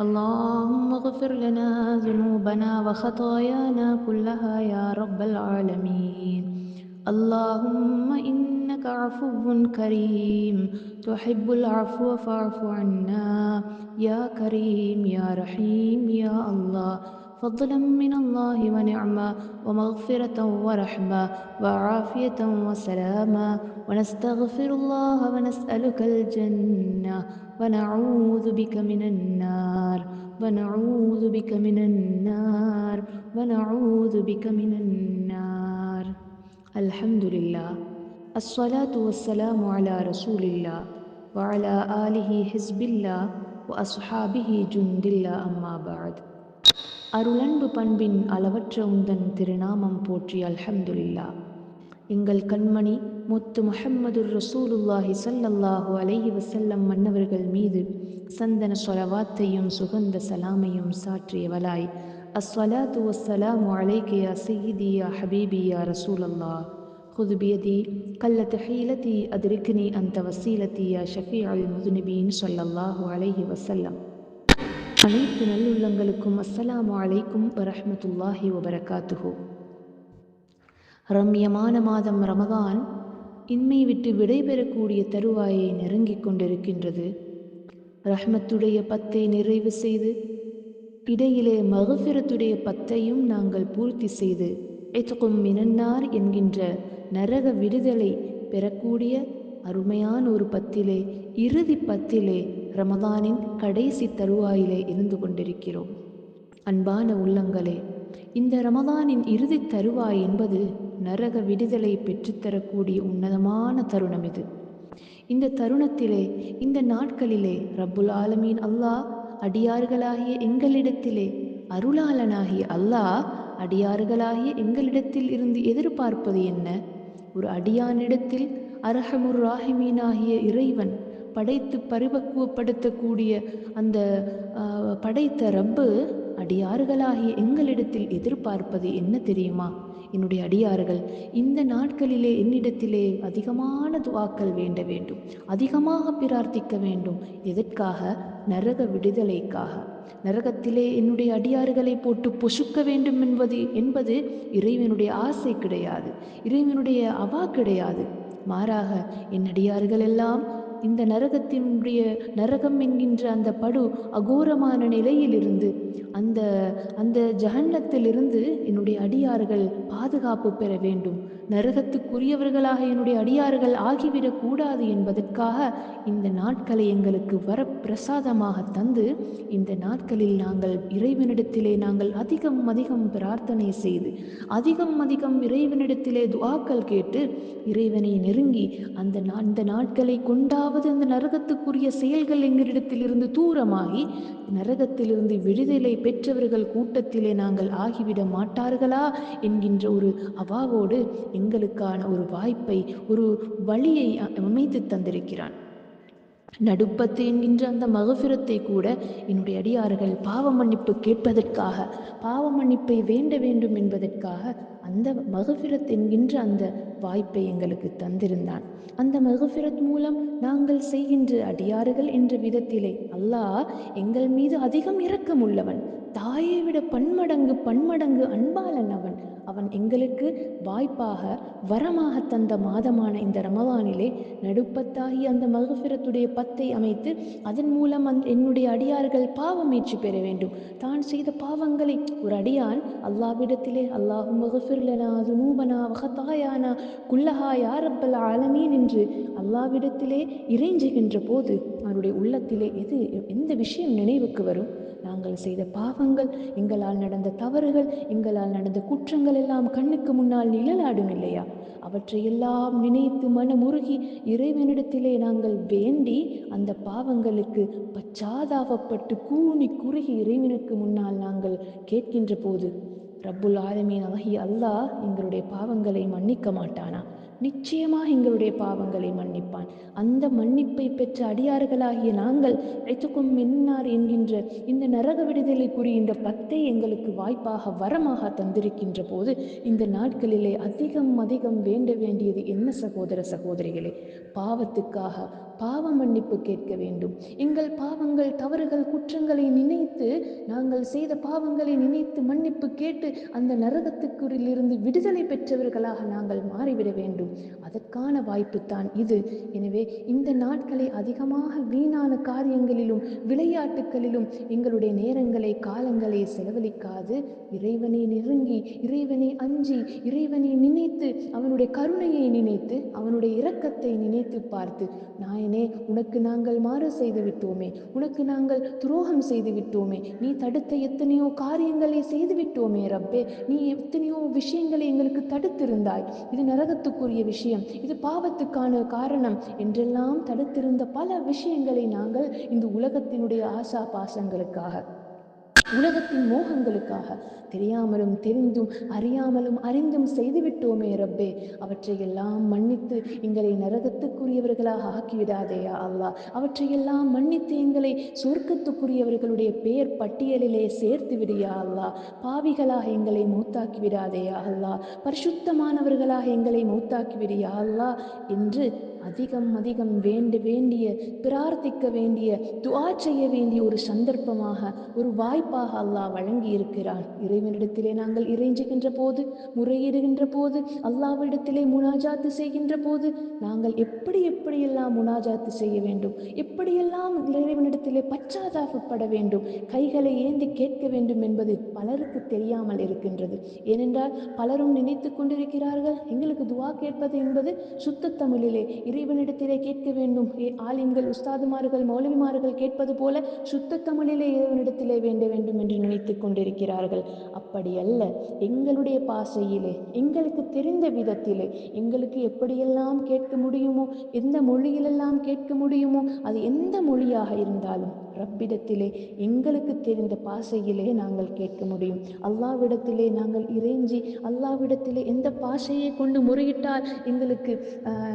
اللهم اغفر لنا ذنوبنا وخطايانا كلها يا رب العالمين. اللهم إنك عفو كريم. تحب العفو فاعف عنا. يا كريم يا رحيم يا الله. فضلا من الله ونعمة ومغفرة ورحمة وعافية وسلاما. ونستغفر الله ونسألك الجنة ونعوذ بك من النار. ونعوذ بك من النار. ونعوذ بك من النار. الحمد لله. الصلاة والسلام على رسول الله وعلى آله حزب الله وأصحابه جند الله أما بعد. அருளன்பு பண்பின் அளவற்ற உந்தன் திருநாமம் போற்றி அல்ஹம்துலில்லா எங்கள் கண்மணி முத்து முஹம்மது ரசூலுல்லாஹி சல்லல்லாஹு அலைஹி வசல்லம் மன்னவர்கள் மீது சந்தன சொலவாத்தையும் சுகந்த சலாமையும் சாற்றியவளாய் அஸ்வலாத்து வஸ்ஸலாமு அலைக்கு யா சையீதி யா ஹபீபி யா ரசூலல்லாஹ் خذ بيدي قلت حيلتي أدركني أنت وسيلتي يا شفيع المذنبين صلى الله عليه وسلم அனைத்து நல்லுள்ளங்களுக்கும் அஸ்ஸலாமு அலைக்கும் வரஹமத்துல்லாஹி வபரகாத்துஹு. ரம்யமான மாதம் ரமதான் இன்மை விட்டு விடைபெறக்கூடிய தருவாயை நெருங்கிக் கொண்டிருக்கின்றது. ரஹ்மத்துடைய பத்தை நிறைவு செய்து இடையிலே மகஃபிரத்துடைய பத்தையும் நாங்கள் பூர்த்தி செய்து எத்துக்கும் மினன்னார் என்கின்ற நரக விடுதலை பெறக்கூடிய அருமையான ஒரு பத்திலே இறுதி பத்திலே ரமதானின் கடைசி தருவாயிலே இருந்து கொண்டிருக்கிறோம். அன்பான உள்ளங்களே இந்த ரமதானின் இறுதி தருவாய் என்பது நரக விடுதலை பெற்றுத்தரக்கூடிய உன்னதமான தருணம் இது. இந்த தருணத்திலே இந்த நாட்களிலே ரப்புல் ஆலமீன் அல்லாஹ் அடியார்களாகிய எங்களிடத்திலே அருளாளனாகிய அல்லாஹ் அடியார்களாகிய எங்களிடத்தில் இருந்து எதிர்பார்ப்பது என்ன? ஒரு அடியானிடத்தில் அரஹமுர் ராஹிமீனாகிய இறைவன் படைத்து பரிபக்குவப்படுத்தக்கூடிய அந்த படைத்த ரப்பு அடியார்களாகிய எங்களிடத்தில் எதிர்பார்ப்பது என்ன தெரியுமா? என்னுடைய அடியார்கள் இந்த நாட்களிலே என்னிடத்திலே அதிகமான துவாக்கள் வேண்ட வேண்டும். அதிகமாக பிரார்த்திக்க வேண்டும். எதற்காக? நரக விடுதலைக்காக. நரகத்திலே என்னுடைய அடியார்களை போட்டு பொசுக்க வேண்டும் என்பது என்பது இறைவனுடைய ஆசை கிடையாது. இறைவனுடைய அவா கிடையாது. மாறாக என் அடியார்கள் எல்லாம் இந்த நரகத்தினுடைய நரகம் என்கின்ற அந்த படு அகோரமான நிலையிலிருந்து அந்த அந்த ஜஹன்னத்திலிருந்து என்னுடைய அடியார்கள் பாதுகாப்பு பெற வேண்டும். நரகத்துக்குரியவர்களாக என்னுடைய அடியார்கள் ஆகிவிடக்கூடாது என்பதற்காக இந்த நாட்களை எங்களுக்கு வர பிரசாதமாக தந்து இந்த நாட்களில் நாங்கள் இறைவனிடத்திலே நாங்கள் அதிகம் அதிகம் பிரார்த்தனை செய்து அதிகம் அதிகம் இறைவனிடத்திலே துவாக்கள் கேட்டு இறைவனை நெருங்கி அந்த அந்த நாட்களை அதாவது அந்த நரகத்துக்குரிய செயல்கள் எங்களிடத்திலிருந்து தூரமாகி நரகத்திலிருந்து விடுதலை பெற்றவர்கள் கூட்டத்திலே நாங்கள் ஆகிவிட மாட்டார்களா என்கின்ற ஒரு அவாவோடு எங்களுக்கான ஒரு வாய்ப்பை ஒரு வழியை அமைத்து தந்திருக்கிறான். நடுப்பத்து என்கின்ற அந்த மகபிரத்தை கூட என்னுடைய அடியார்கள் பாவ மன்னிப்பு கேட்பதற்காக பாவ மன்னிப்பை வேண்ட வேண்டும் என்பதற்காக அந்த மகபிரத் என்கின்ற அந்த வாய்ப்பை எங்களுக்கு தந்திருந்தான். அந்த மகபிரத் மூலம் நாங்கள் செய்கின்ற அடியார்கள் என்ற விதத்திலே அல்லாஹ் எங்கள் மீது அதிகம் இரக்கம் உள்ளவன் தாயை விட பன்மடங்கு பன்மடங்கு அன்பாளன் அவன் அவன் எங்களுக்கு வாய்ப்பாக வரமாக தந்த மாதமான இந்த ரமவானிலே நடுப்பத்தாகி அந்த மகபிரத்துடைய பத்தை அமைத்து அதன் மூலம் அந் என்னுடைய அடியார்கள் பாவம் ஏற்றி பெற வேண்டும். தான் செய்த பாவங்களை ஒரு அடியான் அல்லாவிடத்திலே அல்லாஹும் மகஃபிர்லனா துனூபனா வகத்தாயானா குல்லஹா யாரப்பல் ஆலமீன் என்று அல்லாவிடத்திலே இறைஞ்சுகின்ற போது அவருடைய உள்ளத்திலே எது எந்த விஷயம் நினைவுக்கு வரும்? நாங்கள் செய்த பாவங்கள் எங்களால் நடந்த தவறுகள் எங்களால் நடந்த குற்றங்கள் எல்லாம் கண்ணுக்கு முன்னால் நிழலாடும் இல்லையா? அவற்றையெல்லாம் நினைத்து மனமுருகி இறைவனிடத்திலே நாங்கள் வேண்டி அந்த பாவங்களுக்கு பச்சாதாபப்பட்டு கூனி குறுகி இறைவனுக்கு முன்னால் நாங்கள் கேட்கின்ற போது ரப்புல் ஆலமீன் ஆகி அல்லாஹ் எங்களுடைய பாவங்களை மன்னிக்க மாட்டானா? நிச்சயமாக எங்களுடைய பாவங்களை மன்னிப்பான். அந்த மன்னிப்பை பெற்ற அடியார்களாகிய நாங்கள் ஐத்துக்கும் மின்னார் என்கின்ற இந்த நரக விடுதலைக்குரிய இந்த பத்தை எங்களுக்கு வாய்ப்பாக வரமாக தந்திருக்கின்ற போது இந்த நாட்களிலே அதிகம் அதிகம் வேண்ட வேண்டியது என்ன சகோதர சகோதரிகளே? பாவத்துக்காக பாவ மன்னிப்பு கேட்க வேண்டும். எங்கள் பாவங்கள் தவறுகள் குற்றங்களை நினைத்து நாங்கள் செய்த பாவங்களை நினைத்து மன்னிப்பு கேட்டு அந்த நரகத்துக்குள்ளிருந்து விடுதலை பெற்றவர்களாக நாங்கள் மாறிவிட வேண்டும். வேண்டும். அதற்கான வாய்ப்பு தான் இது. எனவே இந்த நாட்களை அதிகமாக வீணான காரியங்களிலும் விளையாட்டுகளிலும் எங்களுடைய நேரங்களை காலங்களை செலவழிக்காது. இறைவனை நெருங்கி இறைவனை அஞ்சி இறைவனை நினைத்து அவனுடைய கருணையை நினைத்து அவனுடைய இரக்கத்தை நினைத்து பார்த்து நாயனே உனக்கு நாங்கள் மாறு செய்து விட்டோமே உனக்கு நாங்கள் துரோகம் செய்து விட்டோமே நீ தடுத்த எத்தனையோ காரியங்களை செய்து விட்டோமே ரப்பே நீ எத்தனையோ விஷயங்களை எங்களுக்கு தடுத்திருந்தாய். இது நரகத்துக்குரிய விஷயம். இது பாவத்துக்கான காரணம். என்றெல்லாம் தடுத்திருந்த பல விஷயங்களை நாங்கள் இந்த உலகத்தினுடைய ஆசா பாசங்களுக்காக உலகத்தின் மோகங்களுக்காக தெரியாமலும் தெரிந்தும் அறியாமலும் அறிந்தும் செய்துவிட்டோமே ரப்பே. அவற்றையெல்லாம் மன்னித்து எங்களை நரகத்துக்குரியவர்களாக ஆக்கிவிடாதேயா அல்லா அவற்றையெல்லாம் மன்னித்து எங்களை சொர்க்கத்துக்குரியவர்களுடைய பெயர் பட்டியலிலே சேர்த்து விடியா அல்லா பாவிகளாக எங்களை மூத்தாக்கி விடாதேயா அல்லாஹ். பரிசுத்தமானவர்களாக எங்களை மூத்தாக்கி விடியா அல்லா என்று அதிகம் அதிகம் வேண்ட வேண்டிய பிரார்த்திக்க வேண்டிய துவா செய்ய வேண்டிய ஒரு சந்தர்ப்பமாக ஒரு வாய்ப்பாக அல்லாஹ் வழங்கி இருக்கிறான் இறைவனிடத்திலே நாங்கள் இறைஞ்சுகின்ற போது முறையிடுகின்ற போது அல்லாவிடத்திலே முனாஜாத்து செய்கின்ற போது நாங்கள் எப்படி எப்படியெல்லாம் முனாஜாத்து செய்ய வேண்டும்? எப்படியெல்லாம் இறைவனிடத்திலே பச்சாதாபப்பட வேண்டும்? கைகளை ஏந்தி கேட்க வேண்டும் என்பது பலருக்கு தெரியாமல் இருக்கின்றது. ஏனென்றால் பலரும் நினைத்து கொண்டிருக்கிறார்கள் எங்களுக்கு துவா கேட்பது என்பது சுத்த தமிழிலே இறைவனிடத்திலே கேட்க வேண்டும். ஏ ஆலிம்கள் உஸ்தாதுமார்கள் மௌலவிமார்கள் கேட்பது போல சுத்த தமிழிலே இறைவனிடத்திலே வேண்ட வேண்டும் என்று நினைத்து கொண்டிருக்கிறார்கள். அப்படி அல்ல. எங்களுடைய பாசையிலே எங்களுக்கு தெரிந்த விதத்திலே எங்களுக்கு எப்படியெல்லாம் கேட்க முடியுமோ எந்த மொழியிலெல்லாம் கேட்க முடியுமோ அது எந்த மொழியாக இருந்தாலும் ரப்பிடத்திலே எங்களுக்கு தெரிந்த பாசையிலே நாங்கள் கேட்க முடியும். அல்லாவிடத்திலே நாங்கள் இறைஞ்சி அல்லாவிடத்திலே எந்த பாஷையை கொண்டு முறையிட்டால் எங்களுக்கு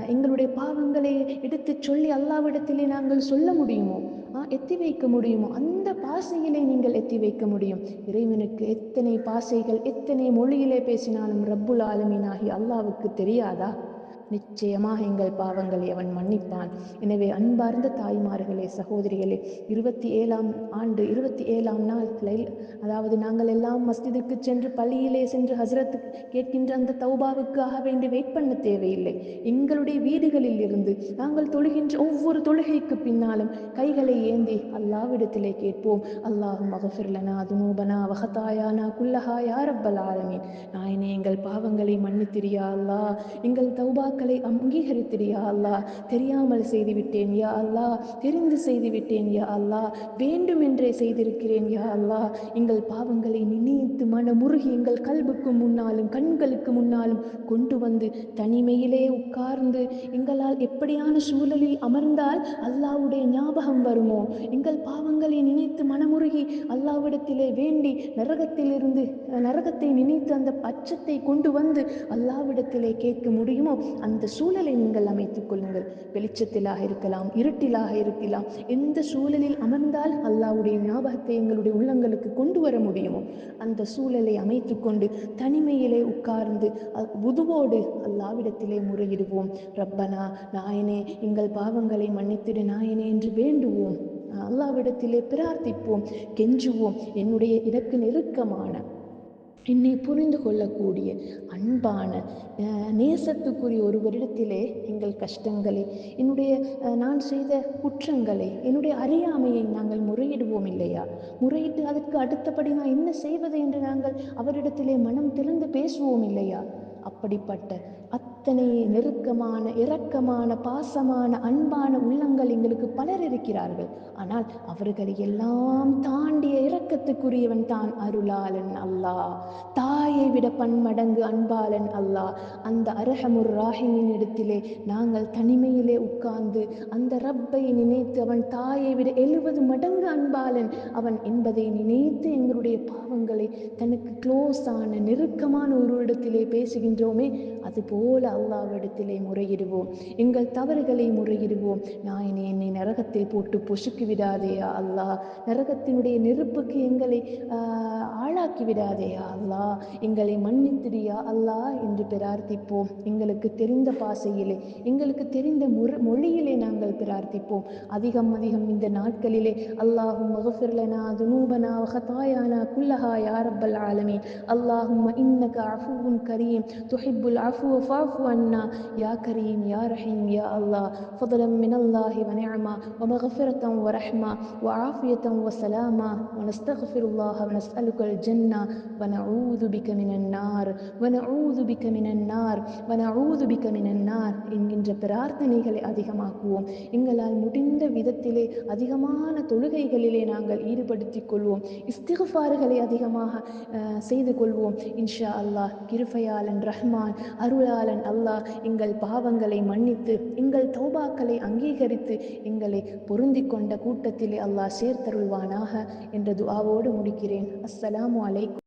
எங்களுடைய பா பாவங்களை எடுத்துச் சொல்லி அல்லாவிடத்திலே நாங்கள் சொல்ல முடியுமோ? எத்தி வைக்க முடியுமோ? அந்த பாசையிலே நீங்கள் எத்தி வைக்க முடியும். இறைவனுக்கு எத்தனை பாசைகள் எத்தனை மொழியிலே பேசினாலும் ரப்புல் ஆலமீனாகி அல்லாவுக்கு தெரியாதா? நிச்சயமாக எங்கள் பாவங்களை அவன் மன்னிப்பான். எனவே அன்பார்ந்த தாய்மார்களே சகோதரிகளே இருபத்தி ஏழாம் ஆண்டு இருபத்தி ஏழாம் நாள் லைல் அதாவது நாங்கள் எல்லாம் மஸ்ஜிதுக்கு சென்று பள்ளியிலே சென்று ஹஸ்ரத்துக்கு கேட்கின்ற அந்த தௌபாவுக்காக வேண்டி வெயிட் பண்ண தேவையில்லை. எங்களுடைய வீடுகளில் இருந்து நாங்கள் தொழுகின்ற ஒவ்வொரு தொழுகைக்கு பின்னாலும் கைகளை ஏந்தி அல்லாவிடத்திலே கேட்போம். அல்லாஹ் மகஃபிர்லனா துனூபனா வகதாயானா குல்லஹா யாரப்பல் ஆலமீன். நாயனே எங்கள் பாவங்களை மன்னித்திரியா அல்லா எங்கள் தௌபாக்களை அங்கீகரித்திரியா அல்லாஹ் தெரியாமல் செய்துவிட்டேன் யா அல்லாஹ் தெரிந்து செய்துவிட்டேன் யா அல்லாஹ் வேண்டுமென்றே செய்திருக்கிறேன் யா அல்லாஹ் எங்கள் பாவங்களை நினைத்து மனமுருகி எங்கள் கல்புக்கு முன்னாலும் கண்களுக்கு முன்னாலும் கொண்டு வந்து தனிமையிலே உட்கார்ந்து எங்களால் எப்படியான சூழலில் அமர்ந்தால் அல்லாஹ்வுடைய ஞாபகம் வருமோ? எங்கள் பாவங்களை நினைத்து மனமுருகி அல்லாவிடத்திலே வேண்டி நரகத்திலிருந்து நரகத்தை நினைத்து அந்த அச்சத்தை கொண்டு வந்து அல்லாஹ்விடத்திலே கேட்க முடியுமோ? அந்த சூழலை நீங்கள் அமைத்துக் கொள்ளுங்கள். வெளிச்சத்திலாக இருக்கலாம் இருட்டிலாக இருக்கலாம். எந்த சூழலில் அமர்ந்தால் அல்லாஹ்வுடைய ஞாபகத்தை எங்களுடைய உள்ளங்களுக்கு கொண்டு வர முடியுமோ அந்த சூழலை அமைத்துக்கொண்டு தனிமையிலே உட்கார்ந்து உதுவோடு அல்லாவிடத்திலே முறையிடுவோம். ரப்பனா நாயனே எங்கள் பாவங்களை மன்னித்திடு நாயனே என்று வேண்டுவோம். அல்லாவிடத்திலே பிரார்த்திப்போம் கெஞ்சுவோம். என்னுடைய இதற்கு நெருக்கமான என்னை புரிந்து கொள்ளக்கூடிய அன்பான நேசத்துக்குரிய ஒருவரிடத்திலே எங்கள் கஷ்டங்களை என்னுடைய நான் செய்த குற்றங்களை என்னுடைய அறியாமையை நாங்கள் முறையிடுவோம் இல்லையா? முறையிட்டு அதற்கு அடுத்தபடி நான் என்ன செய்வது என்று நாங்கள் அவரிடத்திலே மனம் திறந்து பேசுவோம் இல்லையா? அப்படிப்பட்ட அத்தனை நெருக்கமான இரக்கமான பாசமான அன்பான உள்ளங்கள் எங்களுக்கு பலர் இருக்கிறார்கள். ஆனால் அவர்களை எல்லாம் தாண்டிய இரக்கத்துக்குரியவன் தான் அருளாளன் அல்லாஹ். தாயை விட பன்மடங்கு அன்பாளன் அல்லாஹ். அந்த அரஹமுர் ராஹிமின் இடத்திலே நாங்கள் தனிமையிலே உட்கார்ந்து அந்த ரப்பை நினைத்து அவன் தாயை விட எழுபது மடங்கு அன்பாளன் அவன் என்பதை நினைத்து எங்களுடைய பாவங்களை தனக்கு க்ளோஸான நெருக்கமான ஒரு இடத்திலே பேசுகின்றோமே அதுபோல் போல அல்லாவிடத்திலே முறையிடுவோம். எங்கள் தவறுகளை முறையிடுவோம். நான் என்னை நரகத்தில் போட்டு பொசுக்கி விடாதேயா அல்லாஹ். நரகத்தினுடைய நெருப்புக்கு எங்களை ஆளாக்கி விடாதேயா அல்லாஹ். எங்களை மன்னித்திடியா அல்லாஹ் என்று பிரார்த்திப்போம். எங்களுக்கு தெரிந்த பாசையிலே எங்களுக்கு தெரிந்த முற மொழியிலே நாங்கள் பிரார்த்திப்போம். அதிகம் அதிகம் இந்த நாட்களிலே அல்லாஹும் மகஃபிர்லனா துனூபனா ஹதாயானா குல்லஹா யாரப்பல் ஆலமீன். அல்லாஹும் இன்னக அஃபுவும் கரீம். துஹிப்புல் அஃபு فاعف عنا يا كريم يا رحيم يا الله فضلا من الله ونعمة ومغفرة ورحمة وعافية وسلامة ونستغفر الله ونسألك الجنة ونعوذ بك من النار ونعوذ بك من النار ونعوذ بك من النار என்கின்ற பிரார்த்தனைகளை அதிகமாக்குவோம் எங்களால் முடிந்த விதத்திலே அதிகமான தொழுகைகளிலே நாங்கள் ஈடுபடுத்திக் கொள்வோம் இஸ்திகஃபாறுகளை அதிகமாக அஹ், செய்து கொள்வோம் இன்ஷா அல்லாஹ் கிருபையாளன் ரஹ்மான் அருளாளன் அல்லாஹ் எங்கள் பாவங்களை மன்னித்து எங்கள் தௌபாக்களை அங்கீகரித்து எங்களை பொருந்தி கொண்ட கூட்டத்திலே அல்லாஹ் சேர்த்தருள்வானாக என்ற துஆவோடு முடிக்கிறேன். அஸ்ஸலாமு அலைக்கும்.